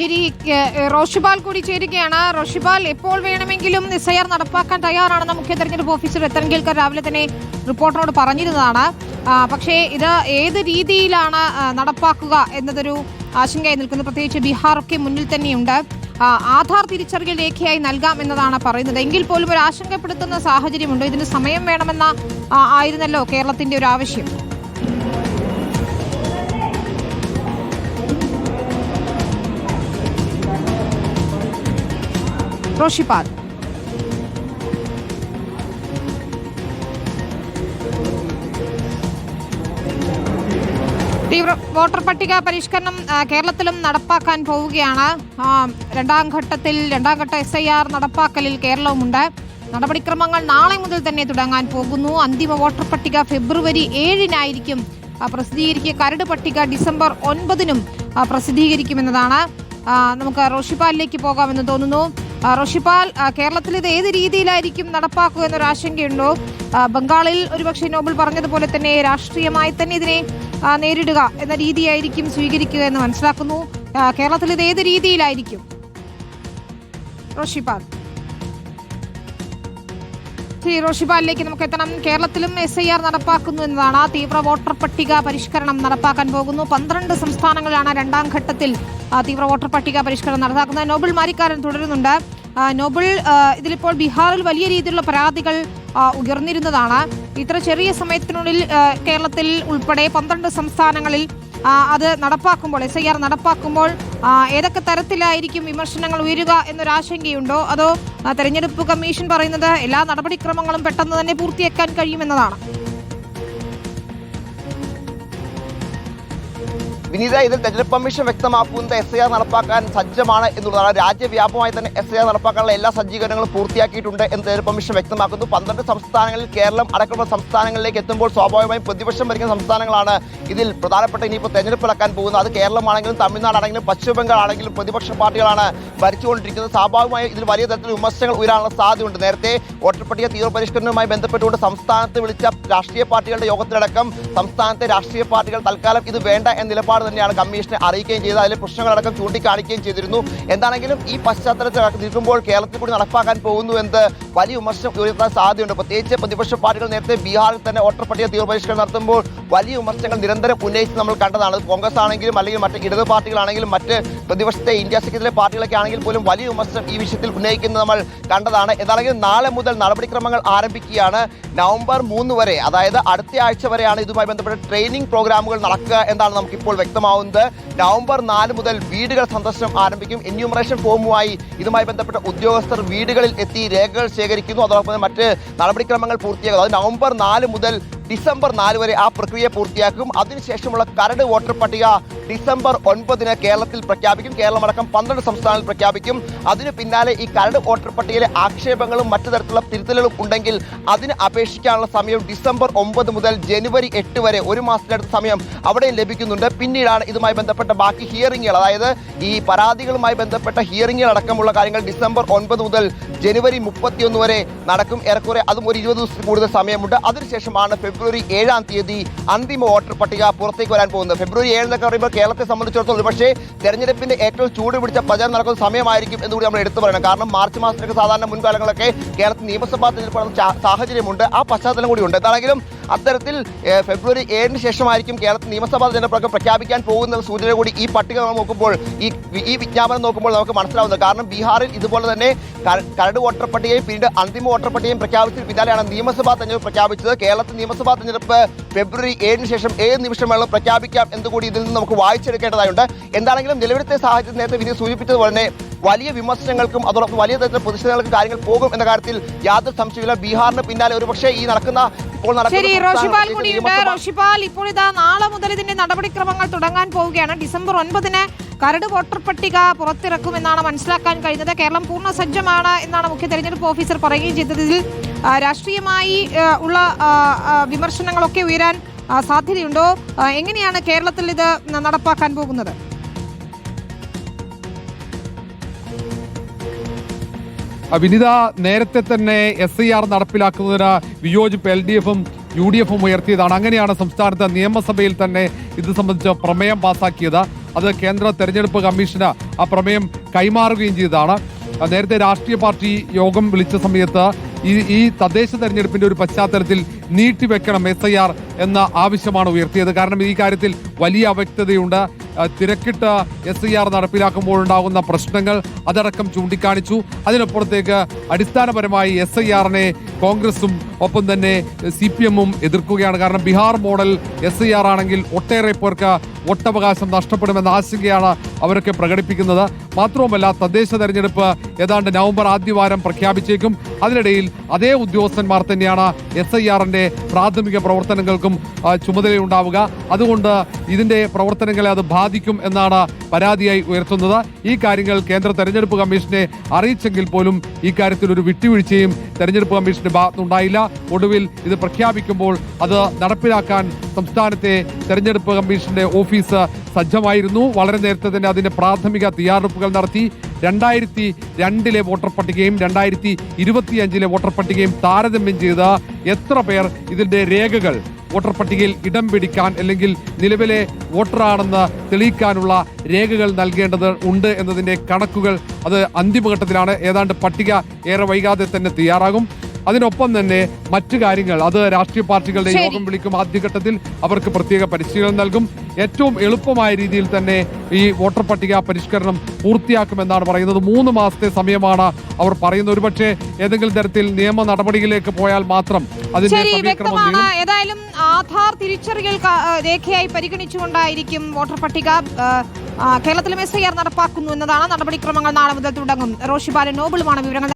ശരി റോഷിബാൽ കൂടി ചേരുകയാണ്. റോഷിപാൽ എപ്പോൾ വേണമെങ്കിലും എസ് ഐ ആർ നടപ്പാക്കാൻ തയ്യാറാണെന്ന് മുഖ്യ തെരഞ്ഞെടുപ്പ് ഓഫീസർ രത്തൻ രാവിലെ തന്നെ റിപ്പോർട്ടറോട് പറഞ്ഞിരുന്നതാണ്. പക്ഷേ ഇത് ഏത് രീതിയിലാണ് നടപ്പാക്കുക എന്നതൊരു ആശങ്കയായി നിൽക്കുന്നത് പ്രത്യേകിച്ച് ബീഹാറൊക്കെ മുന്നിൽ തന്നെയുണ്ട്. ആധാർ തിരിച്ചറിയൽ രേഖയായി നൽകാം എന്നതാണ് പറയുന്നത്. എങ്കിൽ പോലും ഒരു ആശങ്കപ്പെടുത്തുന്ന സാഹചര്യമുണ്ട്. ഇതിന് സമയം വേണമെന്ന ആയിരുന്നല്ലോ കേരളത്തിന്റെ ഒരു ആവശ്യം. റോഷിപാൽ തീവ്ര വോട്ടർ പട്ടിക പരിഷ്കരണം കേരളത്തിലും നടപ്പാക്കാൻ പോവുകയാണ്. രണ്ടാം ഘട്ടത്തിൽ രണ്ടാം ഘട്ട എസ് ഐ ആർ നടപ്പാക്കലിൽ കേരളവുമുണ്ട്. നടപടിക്രമങ്ങൾ നാളെ മുതൽ തന്നെ തുടങ്ങാൻ പോകുന്നു. അന്തിമ വോട്ടർ പട്ടിക ഫെബ്രുവരി ഏഴിനായിരിക്കും പ്രസിദ്ധീകരിക്കുക. കരട് പട്ടിക ഡിസംബർ ഒൻപതിനും പ്രസിദ്ധീകരിക്കുമെന്നതാണ്. നമുക്ക് റോഷിപ്പാലിലേക്ക് പോകാമെന്ന് തോന്നുന്നു. റോഷിപ്പാൽ കേരളത്തിൽ ഇത് ഏത് രീതിയിലായിരിക്കും നടപ്പാക്കുക എന്നൊരു ആശങ്കയുണ്ടോ? ബംഗാളിൽ ഒരുപക്ഷെ നോബൽ പറഞ്ഞതുപോലെ തന്നെ രാഷ്ട്രീയമായി തന്നെ ഇതിനെ നേരിടുക എന്ന രീതിയായിരിക്കും സ്വീകരിക്കുക എന്ന് മനസ്സിലാക്കുന്നു. കേരളത്തിൽ ഇത് ഏത് രീതിയിലായിരിക്കും? റോഷിപ്പാൽ ശ്രീ റോഷിപാലിലേക്ക് നമുക്ക് എത്തണം കേരളത്തിലും എസ് ഐ ആർ നടപ്പാക്കുന്നു എന്നതാണ് തീവ്ര വോട്ടർ പട്ടിക പരിഷ്കരണം നടപ്പാക്കാൻ പോകുന്നു. പന്ത്രണ്ട് സംസ്ഥാനങ്ങളിലാണ് രണ്ടാം ഘട്ടത്തിൽ ആ, തീവ്ര വോട്ടർ പട്ടിക പരിഷ്കരണം നടപ്പാക്കുന്നത്. നോബിൾ മാരിക്കാരൻ തുടരുന്നുണ്ട്. നോബിൾ ആ, ഇതിലിപ്പോൾ ബീഹാറിൽ വലിയ രീതിയിലുള്ള പരാതികൾ ഉയർന്നിരുന്നതാണ്. ഇത്ര ചെറിയ സമയത്തിനുള്ളിൽ കേരളത്തിൽ ഉൾപ്പെടെ പന്ത്രണ്ട് സംസ്ഥാനങ്ങളിൽ ആ, അത് നടപ്പാക്കുമ്പോൾ എസ് ഐ ആർ നടപ്പാക്കുമ്പോൾ ഏതൊക്കെ തരത്തിലായിരിക്കും വിമർശനങ്ങൾ ഉയരുക എന്നൊരു ആശങ്കയുണ്ടോ അതോ തെരഞ്ഞെടുപ്പ് കമ്മീഷൻ പറയുന്നത് എല്ലാ നടപടിക്രമങ്ങളും പെട്ടെന്ന് തന്നെ പൂർത്തിയാക്കാൻ കഴിയുമെന്നതാണ്? വിനീത ഇതിൽ തെരഞ്ഞെടുപ്പ് കമ്മീഷൻ വ്യക്തമാക്കുന്നത് എസ് ഐ ആർ നടപ്പാക്കാൻ സജ്ജമാണ് എന്നുള്ളതാണ്. രാജ്യവ്യാപകമായി തന്നെ എസ് ഐ ആർ നടപ്പാക്കാനുള്ള എല്ലാ സജ്ജീകരണങ്ങളും പൂർത്തിയാക്കിയിട്ടുണ്ട് എന്ന് തെരഞ്ഞെടുപ്പ് കമ്മീഷൻ വ്യക്തമാക്കുന്നു. പന്ത്രണ്ട് സംസ്ഥാനങ്ങളിൽ കേരളം അടക്കമുള്ള സംസ്ഥാനങ്ങളിലേക്ക് എത്തുമ്പോൾ സ്വാഭാവികമായും പ്രതിപക്ഷം ഭരിക്കുന്ന സംസ്ഥാനങ്ങളാണ് ഇതിൽ പ്രധാനപ്പെട്ട ഇനിയിപ്പോൾ തെരഞ്ഞെടുപ്പ് നടക്കാൻ പോകുന്നത്. അത് കേരളമാണെങ്കിലും തമിഴ്നാടാണെങ്കിലും പശ്ചിമ പ്രതിപക്ഷ പാർട്ടികളാണ് ഭരിച്ചുകൊണ്ടിരിക്കുന്നത്. സ്വാഭാവികമായി ഇതിൽ വലിയ തരത്തിൽ വിമർശനങ്ങൾ ഉയരാനുള്ള സാധ്യതയുണ്ട്. നേരത്തെ വോട്ടർപട്ടിക തീവ്രപരിഷ്കരണവുമായി തീവ്ര പരിഷ്കരണവുമായി ബന്ധപ്പെട്ടുകൊണ്ട് സംസ്ഥാനത്ത് വിളിച്ച രാഷ്ട്രീയ പാർട്ടികളുടെ യോഗത്തിലടക്കം സംസ്ഥാനത്തെ രാഷ്ട്രീയ പാർട്ടികൾ തൽക്കാലം ഇത് വേണ്ട എന്ന നിലപാട് തന്നെയാണ് കമ്മീഷനെ അറിയിക്കുകയും ചെയ്തത്. അതിലെ പ്രശ്നങ്ങളടക്കം ചൂണ്ടിക്കാണിക്കുകയും ചെയ്തിരുന്നു. എന്താണെങ്കിലും ഈ പശ്ചാത്തലത്തിൽ നിൽക്കുമ്പോൾ കേരളത്തിൽ കൂടി നടപ്പാക്കാൻ പോകുന്നു എന്ന് വലിയ വിമർശനം ഉയർത്താൻ സാധ്യതയുണ്ട്. പ്രത്യേകിച്ച് പ്രതിപക്ഷ പാർട്ടികൾ നേരത്തെ ബീഹാറിൽ തന്നെ വോട്ടർ പട്ടിക തീവ്രപരിഷ്കരണം നടത്തുമ്പോൾ വലിയ വിമർശനങ്ങൾ നിരന്തരം ഉന്നയിച്ച് നമ്മൾ കണ്ടതാണ്. കോൺഗ്രസ് ആണെങ്കിലും അല്ലെങ്കിൽ മറ്റ് ഇടത് പാർട്ടികളാണെങ്കിലും മറ്റ് പ്രതിപക്ഷത്തെ ഇന്ത്യ സഖ്യത്തിലെ പാർട്ടികളൊക്കെ ആണെങ്കിൽ പോലും വലിയ വിമർശനം ഈ വിഷയത്തിൽ ഉന്നയിക്കുന്നത് നമ്മൾ കണ്ടതാണ്. എന്താണെങ്കിലും നാളെ മുതൽ നടപടിക്രമങ്ങൾ ആരംഭിക്കുകയാണ് നവംബർ മൂന്ന് വരെ. അതായത് അടുത്ത ആഴ്ച വരെയാണ് ഇതുമായി ബന്ധപ്പെട്ട ട്രെയിനിങ് പ്രോഗ്രാമുകൾ നടക്കുക എന്നാണ് നമുക്കിപ്പോൾ വ്യക്തമാവുന്നത്. നവംബർ നാല് മുതൽ വീടുകൾ സന്ദർശനം ആരംഭിക്കും. എന്യൂമറേഷൻ ഫോമുമായി ഇതുമായി ബന്ധപ്പെട്ട ഉദ്യോഗസ്ഥർ വീടുകളിൽ എത്തി രേഖകൾ ശേഖരിക്കുന്നു. അതോടൊപ്പം മറ്റ് നടപടിക്രമങ്ങൾ പൂർത്തിയാകും. അത് നവംബർ നാല് മുതൽ ഡിസംബർ നാല് വരെ ആ പ്രക്രിയ പൂർത്തിയാക്കും. അതിനുശേഷമുള്ള കരട് വോട്ടർ പട്ടിക ഡിസംബർ ഒൻപതിന് കേരളത്തിൽ പ്രഖ്യാപിക്കും. കേരളമടക്കം പന്ത്രണ്ട് സംസ്ഥാനങ്ങളിൽ പ്രഖ്യാപിക്കും. അതിനു പിന്നാലെ ഈ കരട് വോട്ടർ പട്ടികയിലെ ആക്ഷേപങ്ങളും മറ്റു തരത്തിലുള്ള തിരുത്തലുകളും ഉണ്ടെങ്കിൽ അതിന് അപേക്ഷിക്കാനുള്ള സമയം ഡിസംബർ ഒമ്പത് മുതൽ ജനുവരി എട്ട് വരെ ഒരു മാസത്തിനടുത്ത സമയം അവിടെയും ലഭിക്കുന്നുണ്ട്. പിന്നീടാണ് ഇതുമായി ബന്ധപ്പെട്ട ബാക്കി ഹിയറിങ്ങുകൾ അതായത് ഈ പരാതികളുമായി ബന്ധപ്പെട്ട ഹിയറിങ്ങുകൾ അടക്കമുള്ള കാര്യങ്ങൾ ഡിസംബർ ഒൻപത് മുതൽ ജനുവരി മുപ്പത്തിയൊന്ന് വരെ നടക്കും. ഏറെക്കുറെ അതും ഒരു ഇരുപത് ദിവസത്തിൽ കൂടുതൽ സമയമുണ്ട്. അതിനുശേഷമാണ് ഫെബ്രുവരി ഏഴാം തീയതി അന്തിമ വോട്ടർ പട്ടിക പുറത്തേക്ക് വരാൻ പോകുന്നത്. ഫെബ്രുവരി ഏഴെന്നൊക്കെ പറയുമ്പോൾ കേരളത്തെ സംബന്ധിച്ചിടത്തോളം പക്ഷേ തെരഞ്ഞെടുപ്പിന്റെ ഏറ്റവും ചൂട് പിടിച്ച പ്രചാരണം നടക്കുന്ന സമയമായിരിക്കും എന്ന് കൂടി നമ്മൾ എടുത്തു പറയണം. കാരണം മാർച്ച് മാസത്തിലൊക്കെ സാധാരണ മുൻകാലങ്ങളൊക്കെ കേരളത്തിൽ നിയമസഭാ തെരഞ്ഞെടുപ്പ് സാഹചര്യമുണ്ട്. ആ പശ്ചാത്തലം കൂടി ഉണ്ട്. എന്താണെങ്കിലും അത്തരത്തിൽ ഫെബ്രുവരി ഏഴിന് ശേഷമായിരിക്കും കേരളത്തിൽ നിയമസഭാ തിരഞ്ഞെടുപ്പ് പ്രഖ്യാപിക്കാൻ പോകുന്ന സൂചന കൂടി ഈ പട്ടിക നമ്മൾ നോക്കുമ്പോൾ ഈ ഈ വിജ്ഞാപനം നോക്കുമ്പോൾ നമുക്ക് മനസ്സിലാവുന്നത്. കാരണം ബീഹാറിൽ ഇതുപോലെ തന്നെ കര- കരട് വോട്ടർ പട്ടികയും പിന്നീട് അന്തിമ വോട്ടർ പട്ടികയും പ്രഖ്യാപിച്ചതിന് പിന്നാലെയാണ് നിയമസഭാ തെരഞ്ഞെടുപ്പ് പ്രഖ്യാപിച്ചത്. കേരളത്തിൽ നിയമസഭാ തെരഞ്ഞെടുപ്പ് ഫെബ്രുവരി ഏഴിന് ശേഷം ഏത് നിമിഷം വേണം പ്രഖ്യാപിക്കാം എന്നുകൂടി ഇതിൽ നിന്ന് നമുക്ക് വായിച്ചെടുക്കേണ്ടതായുണ്ട്. എന്താണെങ്കിലും നിലവിലത്തെ സാഹചര്യം നേരത്തെ വിധി സൂചിപ്പിച്ചതുപോലെ തന്നെ വലിയ വിമർശനങ്ങൾക്കും അതോടൊപ്പം വലിയ തരത്തിലുള്ള പ്രതിഷേധങ്ങൾക്കും കാര്യങ്ങൾ പോകും എന്ന കാര്യത്തിൽ യാതൊരു സംശയമില്ല ബീഹാറിന് പിന്നാലെ ഒരുപക്ഷെ ഈ നടക്കുന്ന ഇപ്പോൾ നടക്കുന്ന ശരി സംസ്ഥാന റോഷിപാൽ പ്രത്യേകിച്ച് കൂടിയുണ്ട് റോഷിപാൽ ഇപ്പോൾ ഇതാ നാളെ മുതൽ ഇതിന്റെ നടപടിക്രമങ്ങൾ തുടങ്ങാൻ പോവുകയാണ്. ഡിസംബർ ഒൻപതിന് കരട് വോട്ടർ പട്ടിക പുറത്തിറക്കുമെന്നാണ് മനസ്സിലാക്കാൻ കഴിഞ്ഞത്. കേരളം പൂർണ സജ്ജമാണ് എന്നാണ് മുഖ്യ തെരഞ്ഞെടുപ്പ് ഓഫീസർ പറയുകയും ചെയ്തത്. ഇതിൽ രാഷ്ട്രീയമായി ഉള്ള വിമർശനങ്ങളൊക്കെ ഉയരാൻ സാധ്യതയുണ്ടോ? എങ്ങനെയാണ് കേരളത്തിൽ ഇത് നടപ്പാക്കാൻ പോകുന്നത്? വിനിത നേരത്തെ തന്നെ എസ് ഐ ആർ നടപ്പിലാക്കുന്നതിന് വിയോജിപ്പ് എൽ ഡി എഫും യു ഡി എഫും ഉയർത്തിയതാണ്. അങ്ങനെയാണ് സംസ്ഥാനത്ത് നിയമസഭയിൽ തന്നെ ഇത് സംബന്ധിച്ച് പ്രമേയം പാസാക്കിയത്. അത് കേന്ദ്ര തെരഞ്ഞെടുപ്പ് കമ്മീഷന് ആ പ്രമേയം കൈമാറുകയും ചെയ്തതാണ്. നേരത്തെ രാഷ്ട്രീയ പാർട്ടി യോഗം വിളിച്ച സമയത്ത് ഈ ഈ തദ്ദേശ തെരഞ്ഞെടുപ്പിന്റെ ഒരു പശ്ചാത്തലത്തിൽ നീട്ടിവെക്കണം എസ് ഐ ആർ എന്ന ആവശ്യമാണ് ഉയർത്തിയത്. കാരണം ഈ കാര്യത്തിൽ വലിയ അവ്യക്തതയുണ്ട്. തിരക്കിട്ട എസ് ഐ ആർ നടപ്പിലാക്കുമ്പോഴുണ്ടാകുന്ന പ്രശ്നങ്ങൾ അതടക്കം ചൂണ്ടിക്കാണിച്ചു. അതിനപ്പുറത്തേക്ക് അടിസ്ഥാനപരമായി എസ് ഐ ആറിനെ കോൺഗ്രസും ഒപ്പം തന്നെ സി പി എമ്മും എതിർക്കുകയാണ്. കാരണം Bihar model S I R ആണെങ്കിൽ ഒട്ടേറെ പേർക്ക് വോട്ടവകാശം നഷ്ടപ്പെടുമെന്ന ആശങ്കയാണ് അവരൊക്കെ പ്രകടിപ്പിക്കുന്നത്. മാത്രവുമല്ല തദ്ദേശ തെരഞ്ഞെടുപ്പ് ഏതാണ്ട് നവംബർ ആദ്യവാരം പ്രഖ്യാപിച്ചേക്കും. അതിനിടയിൽ അതേ ഉദ്യോഗസ്ഥന്മാർ തന്നെയാണ് എസ് ഐ ആറിന്റെ പ്രാഥമിക പ്രവർത്തനങ്ങൾക്കും ചുമതലയുണ്ടാവുക. അതുകൊണ്ട് ഇതിന്റെ പ്രവർത്തനങ്ങളെ അത് ബാധിക്കും എന്നാണ് പരാതിയായി ഉയർത്തുന്നത്. ഈ കാര്യങ്ങൾ കേന്ദ്ര തെരഞ്ഞെടുപ്പ് കമ്മീഷനെ അറിയിച്ചെങ്കിൽ പോലും ഈ കാര്യത്തിൽ ഒരു വിട്ടുവീഴ്ചയും തെരഞ്ഞെടുപ്പ് കമ്മീഷന്റെ ഭാഗത്തുനിന്നുണ്ടായില്ല ഒടുവിൽ ഇത് പ്രഖ്യാപിക്കുമ്പോൾ അത് നടപ്പിലാക്കാൻ സംസ്ഥാനത്തെ തെരഞ്ഞെടുപ്പ് കമ്മീഷന്റെ ഓഫീസ് സജ്ജമായിരുന്നു. വളരെ നേരത്തെ തന്നെ അതിന്റെ പ്രാഥമിക തയ്യാറെടുപ്പുകൾ നടത്തി. രണ്ടായിരത്തി രണ്ടിലെ വോട്ടർ പട്ടികയും രണ്ടായിരത്തി ഇരുപത്തിയഞ്ചിലെ വോട്ടർ പട്ടികയും താരതമ്യം ചെയ്ത് എത്ര പേർ ഇതിന്റെ രേഖകൾ വോട്ടർ പട്ടികയിൽ ഇടം പിടിക്കാൻ അല്ലെങ്കിൽ നിലവിലെ വോട്ടറാണെന്ന് തെളിയിക്കാനുള്ള രേഖകൾ നൽകേണ്ടത് ഉണ്ട് എന്നതിന്റെ കണക്കുകൾ അത് അന്തിമഘട്ടത്തിലാണ്. ഏതാണ്ട് പട്ടിക ഏറെ വൈകാതെ തന്നെ തയ്യാറാകും. അതിനൊപ്പം തന്നെ മറ്റു കാര്യങ്ങൾ അത് രാഷ്ട്രീയ പാർട്ടികളുടെ യോഗം വിളിക്കും. ആദ്യഘട്ടത്തിൽ അവർക്ക് പ്രത്യേക പരിശീലനം നൽകും. ഏറ്റവും എളുപ്പമായ രീതിയിൽ തന്നെ ഈ വോട്ടർ പട്ടിക പരിഷ്കരണം പൂർത്തിയാക്കുമെന്നാണ് പറയുന്നത്. മൂന്ന് മാസത്തെ സമയമാണ് അവർ പറയുന്നത്. ഒരുപക്ഷെ ഏതെങ്കിലും തരത്തിൽ നിയമ നടപടിയിലേക്ക് പോയാൽ മാത്രം അതിന്റെ സമയക്രമം ഏതായാലും ആധാർ തിരിച്ചറിയൽ രേഖയായി പരിഗണിച്ചുകൊണ്ടായിരിക്കും വോട്ടർ പട്ടിക കേരളത്തിലും എസ് ഐ ആർ നടപ്പാക്കുന്നു എന്നതാണ്. നടപടിക്രമങ്ങൾ നാളെ മുതൽ തുടങ്ങും. റോഷിബാലൻ നോബിളുമാണ് വിവരങ്ങൾ